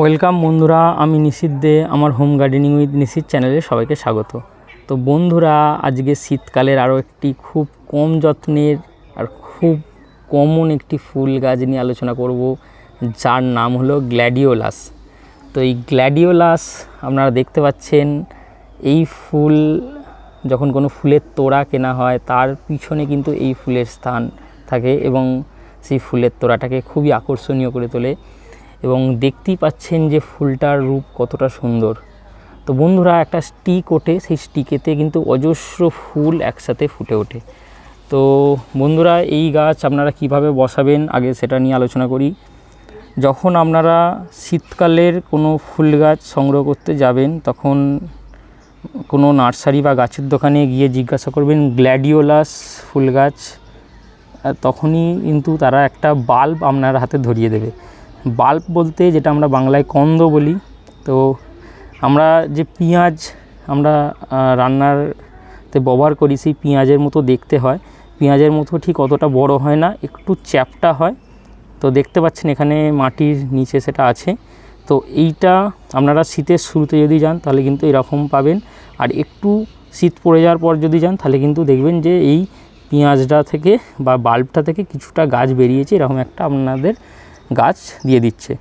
Welcome বন্ধুরা, আমি নিশিত দে, আমার হোম গার্ডেনিং উইথ নিশিত চ্যানেলে সবাইকে স্বাগত। তো বন্ধুরা, আজকে শীতকালের আরও একটি খুব কম যত্নের আর খুব কমন একটি ফুল গাছ নিয়ে আলোচনা করব, যার নাম হলো গ্ল্যাডিওলাস। তো এই গ্ল্যাডিওলাস, আপনারা দেখতে পাচ্ছেন, এই ফুল যখন কোনো ফুলের তোড়া কেনা হয়, তার পিছনে কিন্তু এই ফুলের স্থান থাকে এবং সেই ফুলের তোড়াটাকে খুবই আকর্ষণীয় করে তোলে। এবং দেখতেই পাচ্ছেন যে ফুলটার রূপ কতটা সুন্দর। তো বন্ধুরা, একটা স্টিক ওঠে, সেই স্টিকেতে কিন্তু অজস্র ফুল একসাথে ফুটে ওঠে। তো বন্ধুরা, এই গাছ আপনারা কীভাবে বসাবেন, আগে সেটা নিয়ে আলোচনা করি। যখন আপনারা শীতকালের কোনো ফুল গাছ সংগ্রহ করতে যাবেন, তখন কোনো নার্সারি বা গাছের দোকানে গিয়ে জিজ্ঞাসা করবেন, গ্ল্যাডিওলাস ফুল গাছ? তখনই কিন্তু তারা একটা বাল্ব আপনার হাতে ধরিয়ে দেবে। বাল্ব বলতে যেটা আমরা বাংলায় কন্দ বলি, তো আমরা যে পেঁয়াজ আমরা রান্নারতে ব্যবহার করি, সেই পেঁয়াজের মতো দেখতে হয়। পেঁয়াজের মতো ঠিক অতটা বড় হয় না, একটু চ্যাপটা হয়। তো দেখতে পাচ্ছেন এখানে মাটির নিচে সেটা আছে। তো এইটা আপনারা শীতের শুরুতে যদি যান, তাহলে কিন্তু এরকম পাবেন। আর একটু শীত পড়ে যাওয়ার পর যদি যান, তাহলে কিন্তু দেখবেন যে এই পেঁয়াজটা থেকে বা বাল্বটা থেকে কিছুটা গাছ বেরিয়েছে। এরকম একটা আপনাদের গাছ দিয়ে দিচ্ছে।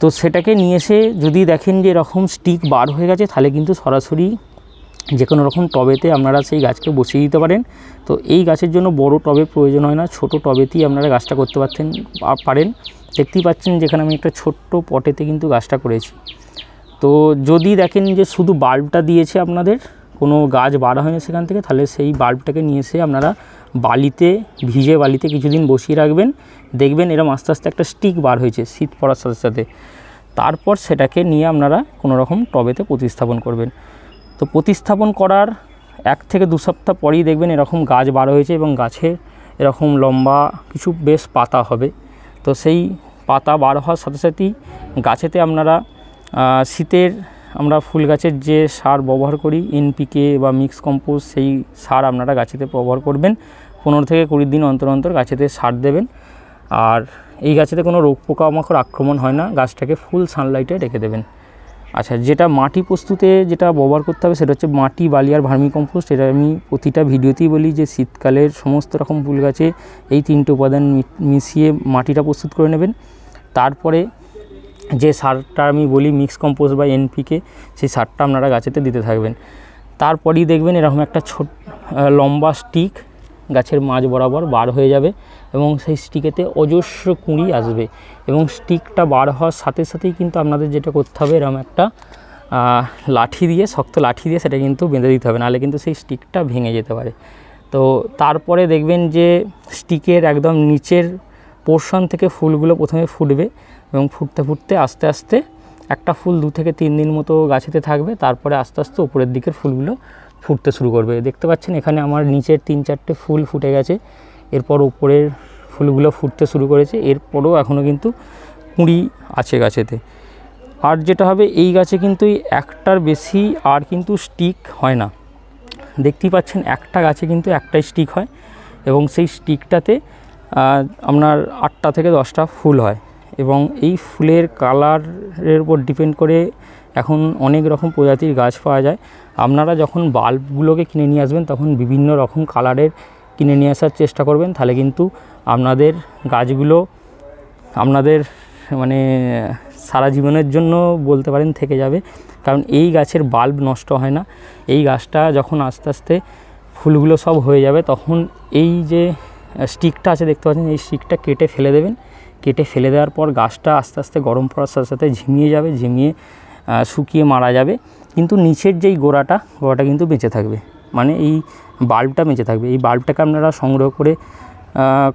তো সেটাকে নিয়ে এসে যদি দেখেন যে এরকম স্টিক বার হয়ে গেছে, তাহলে কিন্তু সরাসরি যে কোনো রকম টবেতে আপনারা সেই গাছকে বসিয়ে দিতে পারেন। তো এই গাছের জন্য বড় টবে প্রয়োজন হয় না, ছোট টবেতেই আপনারা গাছটা করতে পারতেন পারেন। দেখতেই পাচ্ছেন যেখানে আমি একটা ছোট্ট পটেতে কিন্তু গাছটা করেছি। তো যদি দেখেন যে শুধু বাল্বটা দিয়েছে আপনাদের, কোনো গাছ বাড়া হয়নি সেখান থেকে, তাহলে সেই বাল্বটাকে নিয়ে এসে আপনারা বালিতে, ভিজে বালিতে কিছুদিন বসিয়ে রাখবেন। দেখবেন এরম আস্তে আস্তে একটা স্টিক বার হয়েছে শীত পড়ার সাথে সাথে। তারপর সেটাকে নিয়ে আপনারা কোনো রকম টবেতে প্রতিস্থাপন করবেন। তো প্রতিস্থাপন করার এক থেকে দু সপ্তাহ পরেই দেখবেন এরকম গাছ বার হয়েছে এবং গাছে এরকম লম্বা কিছু বেশ পাতা হবে। তো সেই পাতা বার হওয়ার সাথে সাথেই গাছেতে আপনারা শীতের আমরা ফুল গাছের যে সার ব্যবহার করি এনপিকে বা মিক্স কম্পোস্ট সেই সার আপনারা গাছেতে ব্যবহার করবেন। পনেরো থেকে কুড়ি দিন অন্তর অন্তর গাছেতে সার দেবেন। আর এই গাছেতে কোনো রোগ পোকামাকড় আক্রমণ হয় না, গাছটাকে ফুল সানলাইটে রেখে দেবেন। আচ্ছা যেটা মাটি প্রস্তুতে যেটা ব্যবহার করতে হবে সেটা হচ্ছে মাটি, বালি আর ভার্মি কম্পোস্ট এটা আমি প্রতিটা ভিডিওতেই বলি যে শীতকালের সমস্ত রকম ফুল গাছে এই তিনটে উপাদান মিশিয়ে মাটিটা প্রস্তুত করে নেবেন। তারপরে যে সারটা আমি বলি মিক্স কম্পোস্ট বা এনপিকে সেই সারটা আপনারা গাছেতে দিতে থাকবেন। তারপরেই দেখবেন এরকম একটা ছোট লম্বা স্টিক গাছের মাঝ বরাবর বার হয়ে যাবে এবং সেই স্টিকেতে অজস্র কুঁড়ি আসবে এবং স্টিকটা বার হওয়ার সাথে সাথেই কিন্তু আপনাদের যেটা করতে হবে, এরকম একটা লাঠি দিয়ে, শক্ত লাঠি দিয়ে সেটা কিন্তু বেঁধে দিতে হবে, নাহলে কিন্তু সেই স্টিকটা ভেঙে যেতে পারে। তো তারপরে দেখবেন যে স্টিকের একদম নিচের পোর্শন থেকে ফুলগুলো প্রথমে ফুটবে এবং ফুটতে ফুটতে আস্তে আস্তে একটা ফুল দু থেকে তিন দিন মতো গাছেতে থাকবে, তারপরে আস্তে আস্তে উপরের দিকের ফুলগুলো ফুটতে শুরু করবে। দেখতে পাচ্ছেন এখানে আমার নিচের তিন চারটে ফুল ফুটে গেছে, এরপর উপরের ফুলগুলো ফুটতে শুরু করেছে, এরপরও এখনও কিন্তু কুঁড়ি আছে গাছেতে। আর যেটা হবে, এই গাছে কিন্তু একটার বেশি আর কিন্তু স্টিক হয় না। দেখতেই পাচ্ছেন একটা গাছে কিন্তু একটাই স্টিক হয় এবং সেই স্টিকটাতে আপনার আটটা থেকে দশটা ফুল হয়। এবং এই ফুলের কালারের উপর ডিপেন্ড করে এখন অনেক রকম প্রজাতির গাছ পাওয়া যায়। আপনারা যখন বাল্বগুলোকে কিনে নিয়ে আসবেন, তখন বিভিন্ন রকম কালারের কিনে নিয়ে আসার চেষ্টা করবেন। তাহলে কিন্তু আপনাদের গাছগুলো আপনাদের মানে সারা জীবনের জন্য বলতে পারেন থেকে যাবে। কারণ এই গাছের বাল্ব নষ্ট হয় না। এই গাছটা যখন আস্তে আস্তে ফুলগুলো সব হয়ে যাবে, তখন এই যে স্টিকটা আছে, দেখতে পাচ্ছেন, এই স্টিকটা কেটে ফেলে দেবেন। কেটে ফেলে দেওয়ার পর গাছটা আস্তে আস্তে গরম পড়ার সাথে সাথে ঝিমিয়ে যাবে, ঝিমিয়ে শুকিয়ে মারা যাবে। কিন্তু নিচের যেই গোড়াটা গোড়াটা কিন্তু বেঁচে থাকবে। মানে এই বাল্বটা বেঁচে থাকবে। এই বাল্বটাকে আপনারা সংগ্রহ করে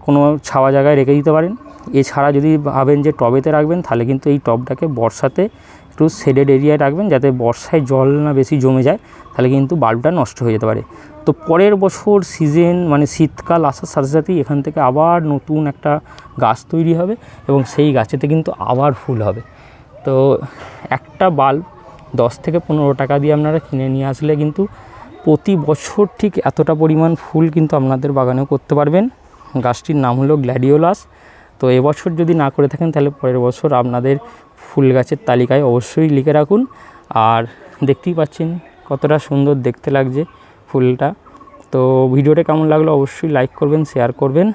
কোনো ছাওয়া জায়গায় রেখে দিতে পারেন। এছাড়া যদি ভাবেন যে টবেতে রাখবেন, তাহলে কিন্তু এই টবটাকে বর্ষাতে একটু শেডেড এরিয়ায় রাখবেন যাতে বর্ষায় জল না বেশি জমে যায়, তাহলে কিন্তু বাল্বটা নষ্ট হয়ে যেতে পারে। তো পরের বছর সিজন মানে শীতকাল আসার সাথে সাথেই এখান থেকে আবার নতুন একটা গাছ তৈরি হবে এবং সেই গাছেতে কিন্তু আবার ফুল হবে। তো একটা বাল্ব দশ থেকে পনেরো টাকা দিয়ে আপনারা কিনে নিয়ে আসলে কিন্তু প্রতি বছর ঠিক এতটা পরিমাণ ফুল কিন্তু আপনাদের বাগানেও করতে পারবেন। গাছটির নাম হলো গ্ল্যাডিওলাস। তো এবছর যদি না করে থাকেন, তাহলে পরের বছর আপনাদের ফুল গাছের তালিকায় অবশ্যই লিখে রাখুন। আর দেখতেই পাচ্ছেন কতটা সুন্দর দেখতে লাগছে ফুলটা। তো ভিডিওটা কেমন লাগল অবশ্যই লাইক করবেন শেয়ার করবেন।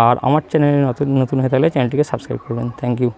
আর আমার চ্যানেলে নতুন নতুন হয়ে থাকলে চ্যানেলটিকে সাবস্ক্রাইব করবেন। Thank you